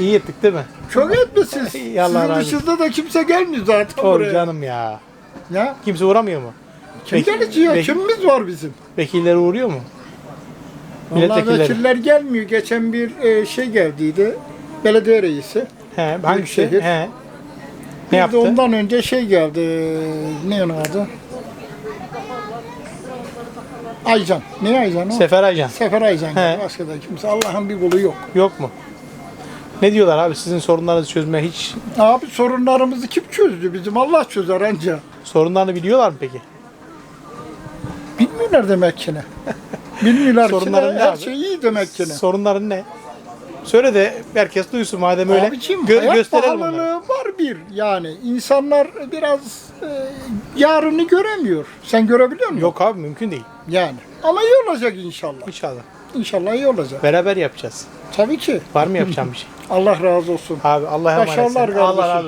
İyi ettik değil mi? Çok etmişsiniz. Allah razı Sizin olsun. dışında da kimse gelmiyor zaten Oy buraya. canım ya. Ya Kimse uğramıyor mu? kim Vekil- gelecek ya? vekil- Kimimiz var bizim? Vekiller uğruyor mu? Vallahi Milletvekilleri. vekiller gelmiyor. Geçen bir e, şey geldiydi. Belediye reisi. He, hangi şey? Büyükşehir. He. Bir Ne de yaptı? ondan önce şey geldi. Ne onun adı? Aycan. Ne Aycan o? Sefer Aycan. Sefer Aycan. geldi. He. Başka da kimse. Allah'ın bir kulu yok. Yok mu? Ne diyorlar abi sizin sorunlarınızı çözmeye hiç Abi sorunlarımızı kim çözdü bizim? Allah çözer anca. sorunlarını biliyorlar mı peki? Bilmiyorlar demek ki ne. Bilmiyorlar ki ne. Sorunların ne Her abi? şey iyi demek ki ne. Sorunların ne? Söyle de herkes duysun madem öyle. Abiciğim Gö- hayat gösterelim pahalılığı onları. var bir yani. insanlar biraz e, yarını göremiyor. Sen görebiliyor musun? Yok abi mümkün değil. Yani. Ama iyi olacak inşallah. İnşallah. İnşallah iyi olacak. Beraber yapacağız. Tabii ki. Var mı yapacağım bir şey? Allah razı olsun. Abi Allah'a emanet. Başarılar Allah razı olsun.